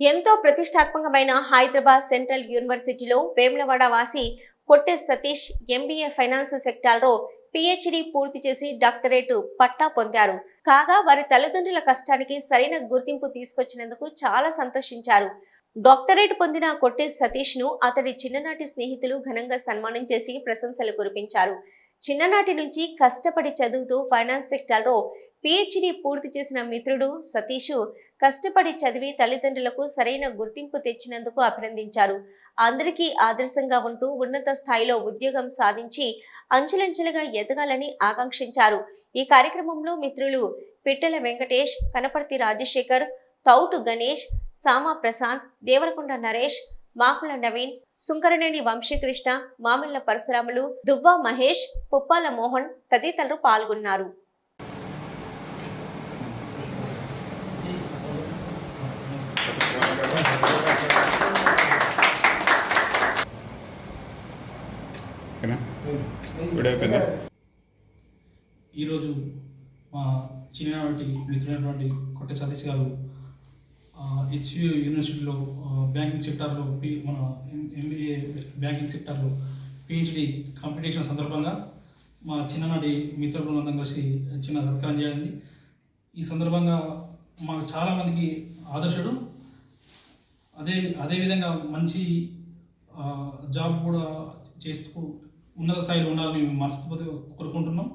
ఎంతో ప్రతిష్టాత్మకమైన హైదరాబాద్ సెంట్రల్ యూనివర్సిటీలో వేములవాడ వాసి కొట్టె సతీష్ ఎంబీఏ ఫైనాన్స్ సెక్టార్లో పిహెచ్డి పూర్తి చేసి డాక్టరేట్ పట్టా పొందారు. కాగా వారి తల్లిదండ్రుల కష్టానికి సరైన గుర్తింపు తీసుకొచ్చినందుకు చాలా సంతోషించారు. డాక్టరేట్ పొందిన కొట్టె సతీష్ను అతడి చిన్ననాటి స్నేహితులు ఘనంగా సన్మానం చేసి ప్రశంసలు కురిపించారు. చిన్ననాటి నుంచి కష్టపడి చదువుతూ ఫైనాన్స్ సెక్టార్లో పిహెచ్డి పూర్తి చేసిన మిత్రుడు సతీష్ కష్టపడి చదివి తల్లిదండ్రులకు సరైన గుర్తింపు తెచ్చినందుకు అభినందించారు. అందరికీ ఆదర్శంగా ఉంటూ ఉన్నత స్థాయిలో ఉద్యోగం సాధించి అంచెలంచెలుగా ఎదగాలని ఆకాంక్షించారు. ఈ కార్యక్రమంలో మిత్రులు పిట్టల వెంకటేష్ కనపర్తి రాజశేఖర్ తౌటు గణేష్ సామా ప్రశాంత్ దేవరకొండ నరేష్ మాకుల నవీన్ సుంకరనేని వంశీకృష్ణ మామిళ్ళ పరశురాములు దువ్వా మహేష్ పుప్పాల మోహన్ తదితరులు పాల్గొన్నారు. ఈరోజు మా చిన్ననాటి మిత్రులైనటువంటి కొట్టే సతీష్ గారు హెచ్యు యూనివర్సిటీలో బ్యాంకింగ్ సెక్టార్లో పి మన ఎంబీఏ బ్యాంకింగ్ సెక్టార్లో పిహెచ్డి కాంపిటీషన్ సందర్భంగా మా చిన్ననాటి మిత్ర బృందం కలిసి చిన్న సత్కారం చేయాలి ఈ సందర్భంగా మాకు చాలామందికి ఆదర్శుడు. అదే అదేవిధంగా మంచి జాబ్ కూడా చేస్తూ ఉన్నత స్థాయిలో ఉండాలని మేము మనస్ఫూర్తిగా కోరుకుంటున్నాం.